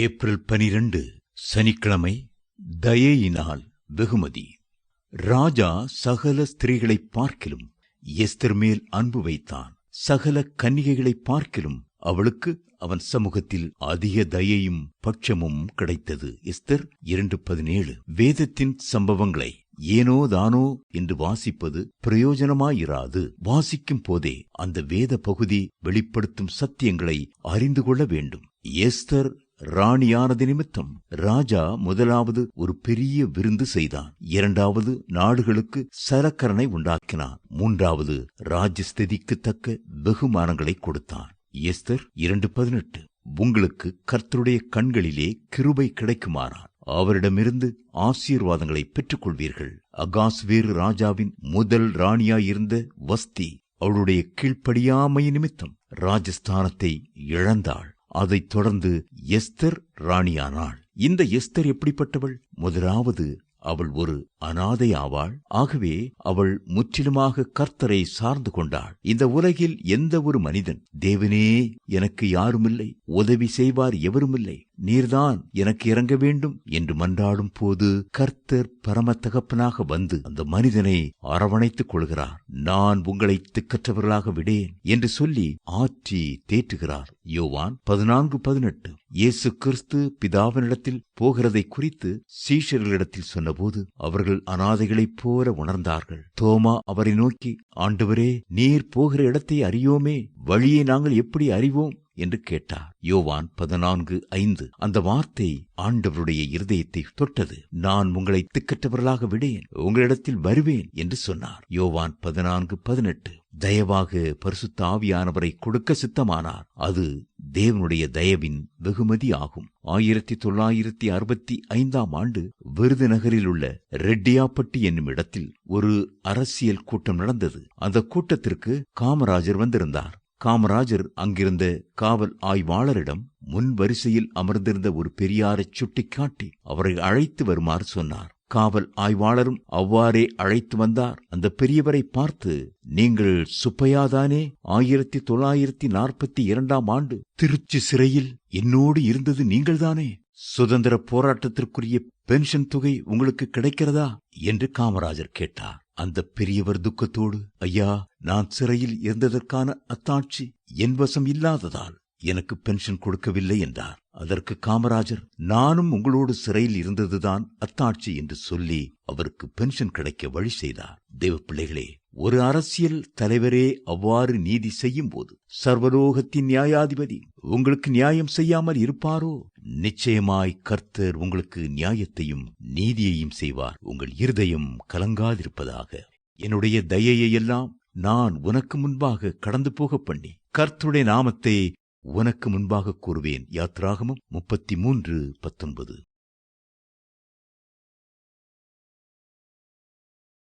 April பனிரெண்டு சனிக்கிழமை தயையினால் வெகுமதி. ராஜா சகல ஸ்திரீகளை பார்க்கிலும் எஸ்தர் மேல் அன்பு வைத்தான். சகல கன்னிகைகளை பார்க்கிலும் அவளுக்கு அவன் சமூகத்தில் அதிக தயையும் பட்சமும் கிடைத்தது. எஸ்தர் இரண்டு பதினேழு. வேதத்தின் சம்பவங்களை ஏனோ தானோ என்று வாசிப்பது பிரயோஜனமாயிராது. வாசிக்கும் போதே அந்த வேத பகுதி வெளிப்படுத்தும் சத்தியங்களை அறிந்து கொள்ள வேண்டும். எஸ்தர் ராணியானது நிமித்தம் ராஜா முதலாவது ஒரு பெரிய விருந்து செய்தான். இரண்டாவது நாடுகளுக்கு சரக்கரனை உண்டாக்கினான். மூன்றாவது ராஜஸ்திதிக்கு தக்க வெகுமானங்களை கொடுத்தான். எஸ்தர் இரண்டு பதினெட்டு. உங்களுக்கு கர்த்தருடைய கண்களிலே கிருபை கிடைக்குமாறான். அவரிடமிருந்து ஆசீர்வாதங்களை பெற்றுக்கொள்வீர்கள். அகாஸ்வேறு ராஜாவின் முதல் ராணியாயிருந்த வஸ்தி அவளுடைய கீழ்ப்படியாமை நிமித்தம் ராஜஸ்தானத்தை இழந்தாள். அதைத் தொடர்ந்து எஸ்தர் ராணியானாள். இந்த எஸ்தர் எப்படிப்பட்டவள்? முதலாவது அவள் ஒரு அனாதை ஆவாள் ஆகவே அவள் முற்றிலுமாக கர்த்தரை சார்ந்து கொண்டாள். இந்த உலகில் எந்த ஒரு மனிதன் தேவனே எனக்கு யாருமில்லை. உதவி செய்வார் எவருமில்லை. நீர்தான் எனக்கு இறங்க வேண்டும் என்று மன்றாடும் போது கர்த்தர் பரம தகப்பனாக வந்து அந்த மனிதனை அரவணைத்துக் கொள்கிறார். நான் உங்களை திக்கற்றவர்களாக விடேன் என்று சொல்லி ஆற்றி தேற்றுகிறார். யோவான் பதினான்கு பதினெட்டு. இயேசு கிறிஸ்து பிதாவினிடத்தில் போகிறதை குறித்து சீஷர்களிடத்தில் சொன்னபோது அவர்கள் அனாதைகளைப் போல உணர்ந்தார்கள். தோமா அவரை நோக்கி ஆண்டவரே நீர் போகிற இடத்தை அறியோமே? வழியை நாங்கள் எப்படி அறிவோம்? என்று கேட்டார். யோவான் பதினான்கு ஐந்து. அந்த வார்த்தை ஆண்டவருடைய இருதயத்தை தொட்டது. நான் உங்களை திக்கற்றவர்களாக விடேன். உங்களிடத்தில் வருவேன் என்று சொன்னார். யோவான் பதினான்கு பதினெட்டு. தயவாக பரிசுத்த ஆவியானவரை கொடுக்க சித்தமானார். அது தேவனுடைய தயவின் வெகுமதி ஆகும் ஆயிரத்தி தொள்ளாயிரத்தி அறுபத்தி ஐந்தாம் ஆண்டு விருதுநகரில் உள்ள ரெட்டியாப்பட்டி என்னும் இடத்தில் ஒரு அரசியல் கூட்டம் நடந்தது. அந்த கூட்டத்திற்கு காமராஜர் வந்திருந்தார். காமராஜர் அங்கிருந்த காவல் ஆய்வாளரிடம் முன் வரிசையில் அமர்ந்திருந்த ஒரு பெரியாரைச் சுட்டிக்காட்டி அவரை அழைத்து வருமாறு சொன்னார். காவல் ஆய்வாளரும் அவ்வாறே அழைத்து வந்தார். அந்த பெரியவரை பார்த்து நீங்கள் சுப்பையாதானே? ஆயிரத்தி தொள்ளாயிரத்தி நாற்பத்தி இரண்டாம் ஆண்டு திருச்சி சிறையில் என்னோடு இருந்தது நீங்கள்தானே? சுதந்திர போராட்டத்திற்குரிய பென்ஷன் தொகை உங்களுக்கு கிடைக்கிறதா? என்று காமராஜர் கேட்டார். அந்த பெரியவர் துக்கத்தோடு ஐயா நான் சிறையில் இருந்ததற்கான அத்தாட்சி என் வசம் இல்லாததால் எனக்கு பென்ஷன் கொடுக்கவில்லை என்றார். அதற்கு காமராஜர் நானும் உங்களோடு சிறையில் இருந்ததுதான் அத்தாட்சி என்று சொல்லி அவருக்கு பென்ஷன் கிடைக்க வழி செய்தார். தேவப்பிள்ளைகளே ஒரு அரசியல் தலைவரே அவ்வாறு நீதி செய்யும் போது சர்வலோகத்தின் நியாயாதிபதி உங்களுக்கு நியாயம் செய்யாமல் இருப்பாரோ? நிச்சயமாய் கர்த்தர் உங்களுக்கு நியாயத்தையும் நீதியையும் செய்வார். உங்கள் இருதயம் கலங்காதிருப்பதாக. என்னுடைய தயையை எல்லாம் நான் உனக்கு முன்பாக கடந்து போக பண்ணி கர்த்தருடைய நாமத்தை உனக்கு முன்பாக கூறுவேன். யாத்ராகமும் முப்பத்தி மூன்று பத்தொன்பது.